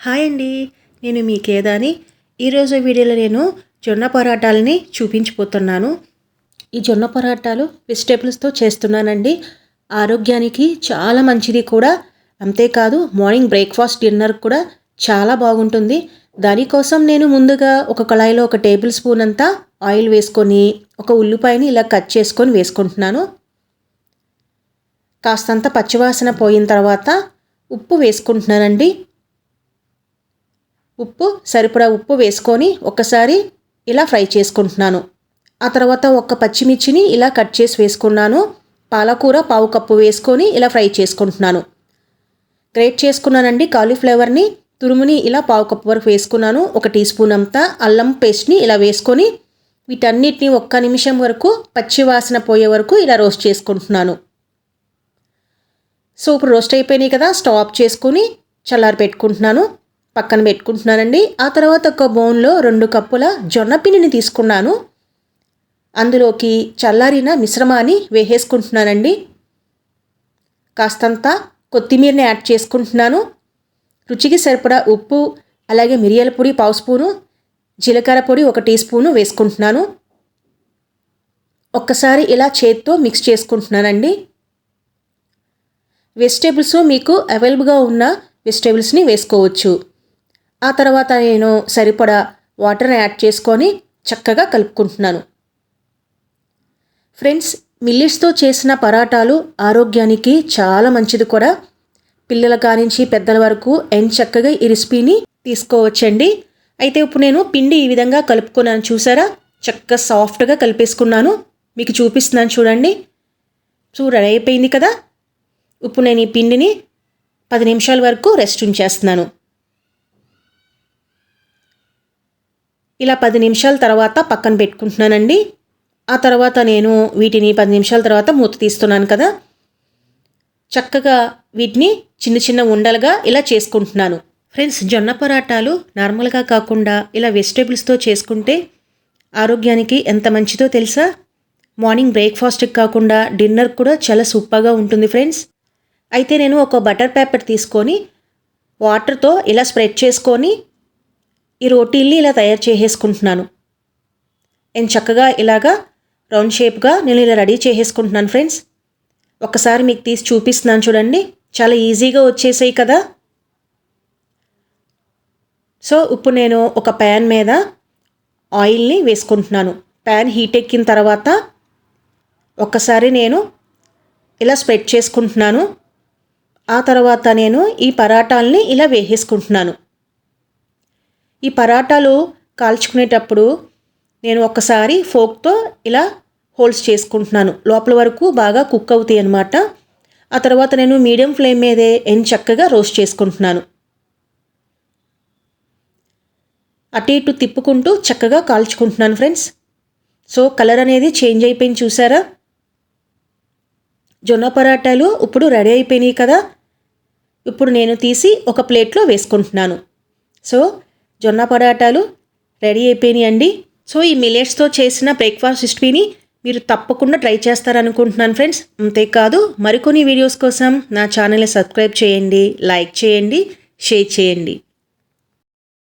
Hi అండి నేను మీ కేదాని ఈరోజు వీడియోలో నేను జొన్న పరాటాలని చూపించిపోతున్నాను ఈ జొన్న పరాటాలు వెజిటేబుల్స్తో చేస్తున్నానండి. ఆరోగ్యానికి చాలా మంచిది కూడా. అంతేకాదు మార్నింగ్ బ్రేక్ఫాస్ట్ డిన్నర్ కూడా చాలా బాగుంటుంది. దానికోసం నేను ముందుగా ఒక కళాయిలో ఒక టేబుల్ స్పూన్ అంతా ఆయిల్ వేసుకొని ఒక ఉల్లిపాయని ఇలా కట్ చేసుకొని వేసుకుంటున్నాను. కాస్తంత పచ్చివాసన పోయిన తర్వాత ఉప్పు వేసుకుంటున్నానండి. ఉప్పు సరిపడా ఉప్పు వేసుకొని ఒక్కసారి ఇలా ఫ్రై చేసుకుంటున్నాను. ఆ తర్వాత ఒక పచ్చిమిర్చిని ఇలా కట్ చేసి వేసుకున్నాను. పాలకూర పావు కప్పు వేసుకొని ఇలా ఫ్రై చేసుకుంటున్నాను. గ్రేట్ చేసుకున్నానండి కాలీఫ్లవర్ని. తురుముని ఇలా పావు కప్పు వరకు వేసుకున్నాను. ఒక టీ స్పూన్ అంతా అల్లం పేస్ట్ని ఇలా వేసుకొని వీటన్నిటిని ఒక్క నిమిషం వరకు పచ్చివాసన పోయే వరకు ఇలా రోస్ట్ చేసుకుంటున్నాను. సో ఇప్పుడు రోస్ట్ అయిపోయినాయి కదా స్టవ్ ఆఫ్ చేసుకుని చల్లారి పెట్టుకుంటున్నాను. పక్కన పెట్టుకుంటున్నానండి. ఆ తర్వాత ఒక బౌన్లో రెండు కప్పుల జొన్న పిండిని తీసుకున్నాను. అందులోకి చల్లారిన మిశ్రమాన్ని వేసేసుకుంటున్నానండి. కాస్తంత కొత్తిమీరని యాడ్ చేసుకుంటున్నాను. రుచికి సరిపడా ఉప్పు అలాగే మిరియాల పొడి పావు స్పూను జీలకర్ర పొడి ఒక టీ స్పూను వేసుకుంటున్నాను. ఒక్కసారి ఇలా చేత్తో మిక్స్ చేసుకుంటున్నానండి. వెజిటేబుల్స్ మీకు అవైలబుల్గా ఉన్న వెజిటేబుల్స్ని వేసుకోవచ్చు. ఆ తర్వాత నేను సరిపడా వాటర్ని యాడ్ చేసుకొని చక్కగా కలుపుకుంటున్నాను. ఫ్రెండ్స్ మిల్లెట్స్తో చేసిన పరాటాలు ఆరోగ్యానికి చాలా మంచిది కూడా. పిల్లల కానించి పెద్దల వరకు ఎండ్ చక్కగా ఈ రెసిపీని తీసుకోవచ్చండి. అయితే ఇప్పుడు నేను పిండి ఈ విధంగా కలుపుకున్నాను చూసారా? చక్కగా సాఫ్ట్గా కలిపేసుకున్నాను. మీకు చూపిస్తున్నాను చూడండి. చూడ అయిపోయింది కదా? ఇప్పుడు నేను ఈ పిండిని పది నిమిషాల వరకు రెస్ట్ ఉంచేస్తున్నాను. ఇలా పది నిమిషాల తర్వాత పక్కన పెట్టుకుంటున్నానండి. ఆ తర్వాత నేను వీటిని పది నిమిషాల తర్వాత మూత తీస్తున్నాను కదా. చక్కగా వీటిని చిన్న చిన్న ఉండలుగా ఇలా చేసుకుంటున్నాను. ఫ్రెండ్స్ జొన్న పరాటాలు నార్మల్గా కాకుండా ఇలా వెజిటేబుల్స్తో చేసుకుంటే ఆరోగ్యానికి ఎంత మంచిదో తెలుసా? మార్నింగ్ బ్రేక్ఫాస్ట్కి కాకుండా డిన్నర్ కూడా చాలా సూపర్గా ఉంటుంది ఫ్రెండ్స్. అయితే నేను ఒక బటర్ పేపర్ తీసుకొని వాటర్తో ఇలా స్ప్రెడ్ చేసుకొని ఈ రోటీల్ని ఇలా తయారు చేసేసుకుంటున్నాను. నేను చక్కగా ఇలాగా రౌండ్ షేప్గా నేను ఇలా రెడీ చేసేసుకుంటున్నాను ఫ్రెండ్స్. ఒకసారి మీకు తీసి చూపిస్తున్నాను చూడండి. చాలా ఈజీగా వచ్చేసాయి కదా. సో ఇప్పుడు నేను ఒక ప్యాన్ మీద ఆయిల్ని వేసుకుంటున్నాను. ప్యాన్ హీట్ ఎక్కిన తర్వాత ఒక్కసారి నేను ఇలా స్ప్రెడ్ చేసుకుంటున్నాను. ఆ తర్వాత నేను ఈ పరాటాలని ఇలా వేసేసుకుంటున్నాను. ఈ పరాటాలు కాల్చుకునేటప్పుడు నేను ఒకసారి ఫోక్తో ఇలా హోల్స్ చేసుకుంటున్నాను. లోపల వరకు బాగా కుక్ అవుతాయి అనమాట ఆ తర్వాత నేను మీడియం ఫ్లేమ్ మీదే ఎన్ చక్కగా రోస్ట్ చేసుకుంటున్నాను. అటు ఇటు తిప్పుకుంటూ చక్కగా కాల్చుకుంటున్నాను ఫ్రెండ్స్. సో కలర్ అనేది చేంజ్ అయిపోయింది చూసారా? జొన్న పరాటాలు ఇప్పుడు రెడీ అయిపోయినాయి కదా. ఇప్పుడు నేను తీసి ఒక ప్లేట్లో వేసుకుంటున్నాను. సో జొన్న పరాటాలు రెడీ అయిపోయినాయి అండి. సో ఈ మిలెట్స్తో చేసిన బ్రేక్ఫాస్ట్ రెసిపీని మీరు తప్పకుండా ట్రై చేస్తారనుకుంటున్నాను ఫ్రెండ్స్. అంతేకాదు మరికొన్ని వీడియోస్ కోసం నా ఛానల్ని సబ్స్క్రైబ్ చేయండి లైక్ చేయండి షేర్ చేయండి.